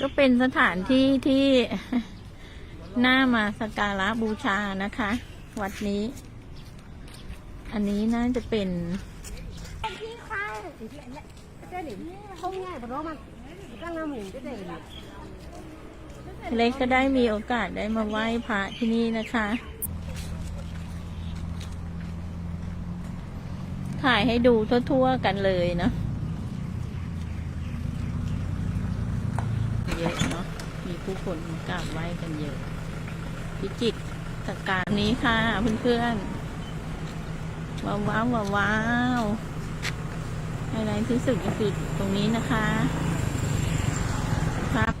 ก็เป็นสถานที่ที่น่ามาสักการะบูชานะคะ วัดนี้ อันนี้น่าจะเป็นที่ข้างที่เนี่ย cái điểm không ngay vào đó mà các năm mình cái này เล็กก็ได้มีโอกาสได้มาไหว้พระที่นี่นะคะ ถ่ายให้ดูทั่วๆกันเลยเนาะ มี ผู้คนกราบไหว้กันเยอะพิจิตตการนี้ค่ะเพื่อนๆว้าวว้าวว้าวาวไฮไลท์ที่สุดก็คือตรงนี้นะคะครับ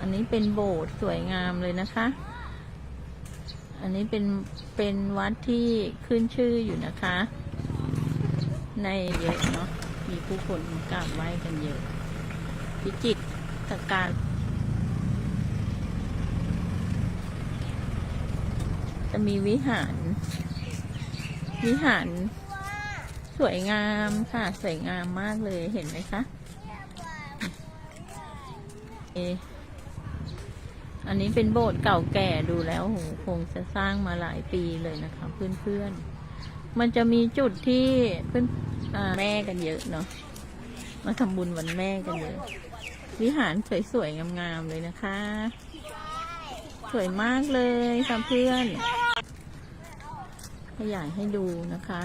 อันนี้เป็นโบสถ์สวยงามเลยนะคะ อันนี้เป็นเป็นวัดที่ขึ้นชื่ออยู่นะคะ ในเยอะเนาะมีผู้คนกราบไหว้กันเยอะพิจิตรตการ จะมีวิหาร วิหาร สวยงามค่ะ สวยงามมากเลยเห็นไหมคะเออันนี้เป็นโบสถ์เก่าแก่ดูแล้วโหคงจะสร้างมาหลายปีเลยนะคะ เพื่อนๆ มันจะมีจุดที่เพื่อนอแม่กันเยอะเนาะมาทำบุญวันแม่กันเยอะวิหารสวยๆงามๆเลยนะคะ สวยมากเลยค่ะเพื่อน ขยายให้ดูนะคะ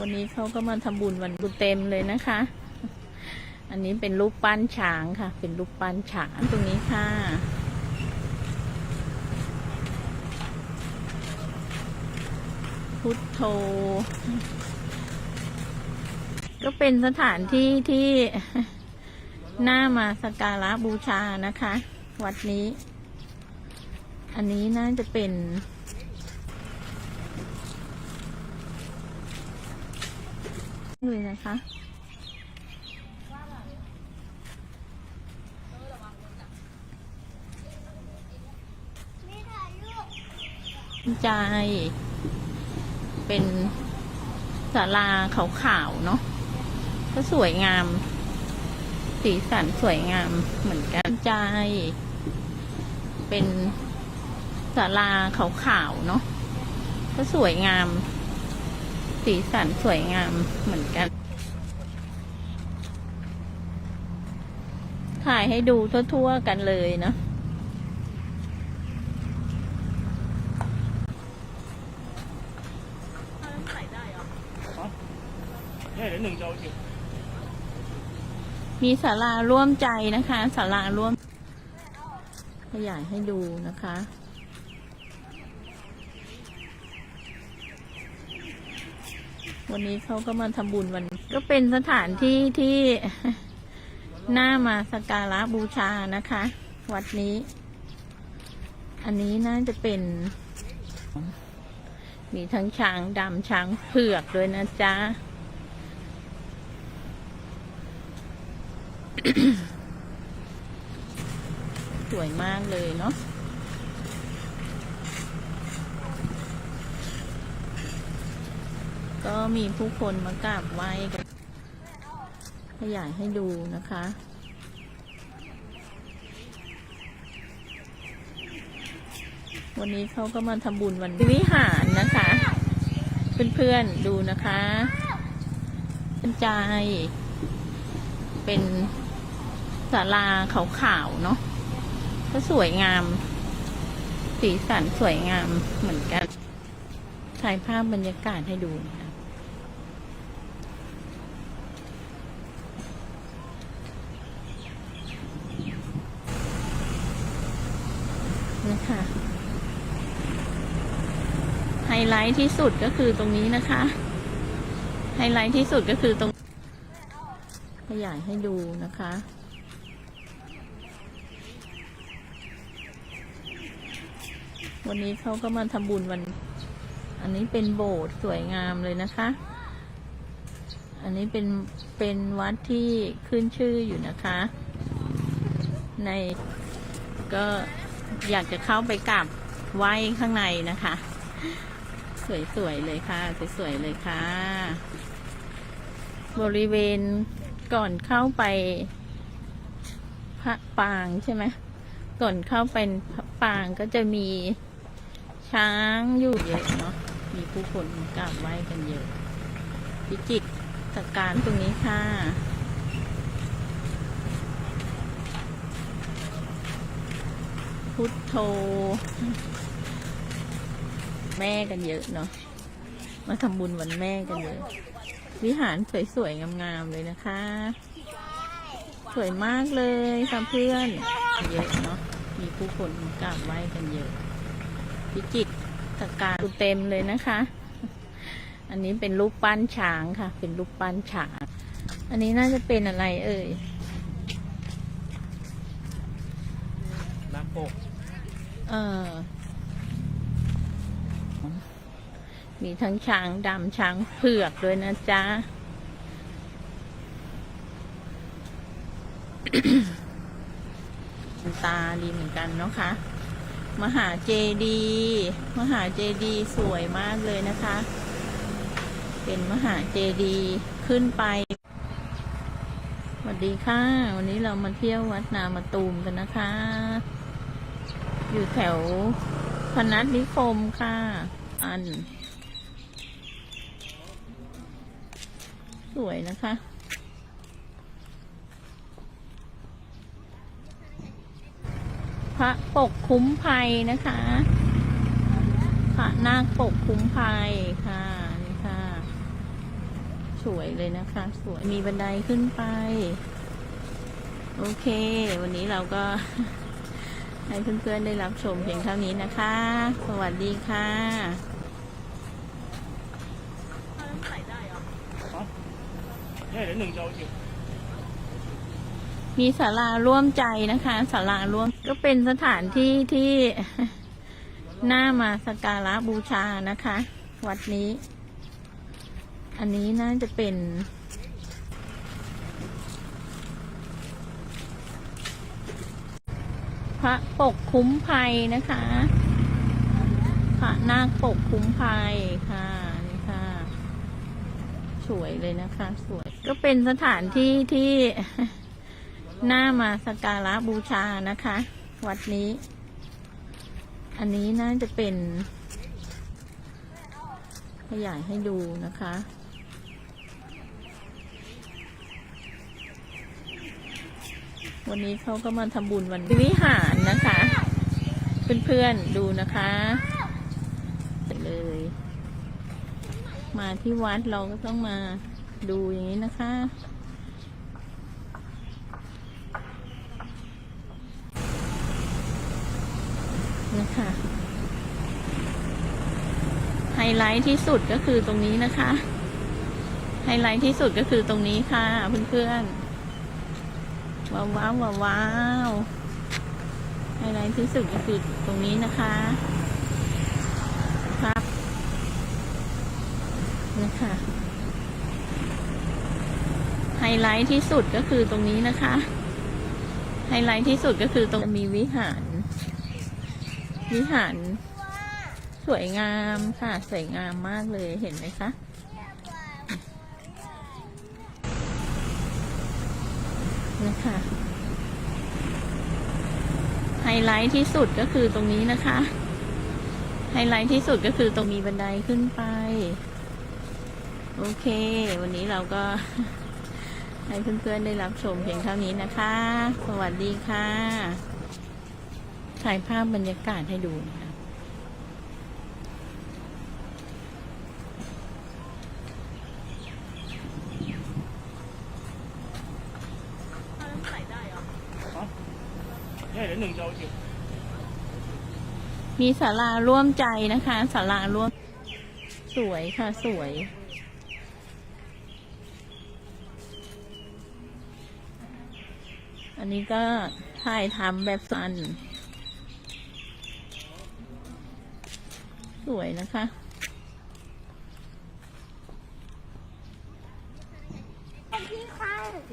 วันนี้เขาก็มาทำบุญวันบุญเต็มเลยนะคะ อันนี้เป็นรูปปั้นช้างค่ะ เป็นรูปปั้นช้างตรงนี้ค่ะพุทโธ ก็เป็นสถานที่ที่น่ามาสักการะบูชานะคะ วัดนี้ อันนี้น่าจะเป็นเลยนะคะใจ เป็นศาลาขาวๆเนาะก็สวยงาม สีสันสวยงามเหมือนกันใจ เป็นศาลาขาวๆเนาะก็สวยงาม สีสันสวยงามเหมือนกัน ถ่ายให้ดูทั่วๆกันเลยเนาะเนี่ยเดี๋ยวหนึ่งจะเอาอยู่ มีศาลาร่วมใจนะคะศาลาร่วม ขยายให้ดูนะคะ วันนี้เขาก็มาทำบุญวัน ก็เป็นสถานที่ที่น่ามาสักการะบูชานะคะ วัดนี้ อันนี้น่าจะเป็น มีทั้งช้างดำช้างเผือกด้วยนะจ๊ะ สวยมากเลยเนาะก็มีผู้คนมากราบไหว้กันขยายให้ดูนะคะ วันนี้เขาก็มาทำบุญวันวิหารนะคะ เพื่อนๆดูนะคะเป็นใจเป็นาลาขาวๆเนาะก็สวยงาม สีสันสวยงามเหมือนกันถ่ายภาพบรรยากาศให้ดูนะคะนะคะไฮไลท์ที่สุดก็คือตรงนี้นะคะ ไฮไลท์ที่สุดก็คือตรง ขยายให้ดูนะคะ วันนี้เขาก็มาทำบุญวัน อันนี้เป็นโบสถ์สวยงามเลยนะคะ อันนี้เป็นเป็นวัดที่ขึ้นชื่ออยู่นะคะ ในก็อยากจะเข้าไปกราบไหว้ข้างในนะคะ สวยๆเลยค่ะ สวยๆเลยค่ะ บริเวณก่อนเข้าไปพระปางใช่ไหมก่อนเข้าเป็นพระปางก็จะมี ช้างอยู่เยอะเนาะ มีผู้คนกราบไหว้กันเยอะ พิจิตรสการตรงนี้ค่ะ พุทโธ แม่กันเยอะเนาะ มาทำบุญวันแม่กันเยอะ วิหารสวยๆ งามๆ เลยนะคะ สวยมากเลยค่ะเพื่อน เยอะเนาะ มีผู้คนกราบไหว้กันเยอะ พิจิตรสการเต็มเลยนะคะ อันนี้เป็นรูปปั้นช้างค่ะ เป็นรูปปั้นช้าง อันนี้น่าจะเป็นอะไรเอ่ยน้ำโปกเออมีทั้งช้างดำช้างเผือกด้วยนะจ๊ะตาดีเหมือนกันเนาะคะ มหาเจดีมหาเจดีสวยมากเลยนะคะ เป็นมหาเจดีขึ้นไปสวัสดีค่ะ วันนี้เรามาเที่ยววัดนามาตูมกันนะคะ อยู่แถวพนัสนิคมค่ะ อัน สวยนะคะ พระปกคุ้มภัยนะคะ พระนาคปกคุ้มภัยค่ะนี่ค่ะ สวยเลยนะคะ สวยมีบันไดขึ้นไป โอเค วันนี้เราก็ ให้เพื่อนๆได้รับชมเพียงเท่านี้นะคะ สวัสดีค่ะเนี่ยเดี๋ยวหนึ่งจะเอาอยู่ มีศาลาร่วมใจนะคะศาลาร่วมก็เป็นสถานที่ที่น่ามาสักการะบูชานะคะ วัดนี้ อันนี้น่าจะเป็น พระปกคุ้มภัยนะคะ พระนาคปกคุ้มภัยค่ะนี่ค่ะ สวยเลยนะคะ สวย ก็เป็นสถานที่ที่ หน่ามาสกการะบูชานะคะ วัดนี้ อันนี้น่าจะเป็น ขยายให้ดูนะคะ วันนี้เขาก็มาทำบุญวันวิหารนะคะ เพื่อนๆดูนะคะเลย มาที่วัดเราก็ต้องมาดูอย่างนี้นะคะ คะไฮไลท์ที่สุดก็คือตรงนี้นะคะ ไฮไลท์ที่สุดก็คือตรงนี้ค่ะ เพื่อนๆว้าวว้าวว้าวว้าวไฮไลท์ที่สุดก็คือตรงนี้นะคะครับนะคะไฮไลท์ที่สุดก็คือตรงนี้นะคะ ไฮไลท์ที่สุดก็คือตรงมีวิหาร วิหารสวยงามค่ะ สวยงามมากเลยเห็นไหมคะนะคะไฮไลท์ที่สุดก็คือตรงนี้นะคะ ไฮไลท์ที่สุดก็คือตรงมีบันไดขึ้นไป โอเค วันนี้เราก็ให้เพื่อนๆได้รับชมเพียงเท่านี้นะคะ สวัสดีค่ะ ถ่ายภาพบรรยากาศให้ดูนะคะเนี่ยเดี๋ยวหนึ่งจะเอาอยู่มีศาลาร่วมใจนะคะศาลาร่วม สวยค่ะสวยอันนี้ก็ถ่ายทำแบบสัน สวยนะคะพี่ค่ะ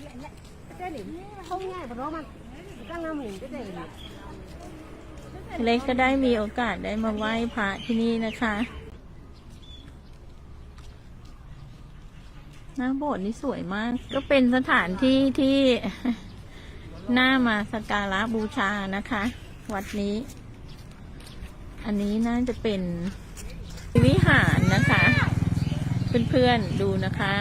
ที่อันเนี้ยเจ้าหนิเขาง่ายเพราะมันก็งามหนิก็ได้เล็กก็ได้มีโอกาสได้มาไหว้พระที่นี่นะคะหน้าโบสถ์นี่สวยมาก ก็เป็นสถานที่ที่น่ามาสักการะบูชานะคะ วัดนี้ อันนี้น่าจะเป็นวิหารนะคะ เพื่อนๆดูนะคะ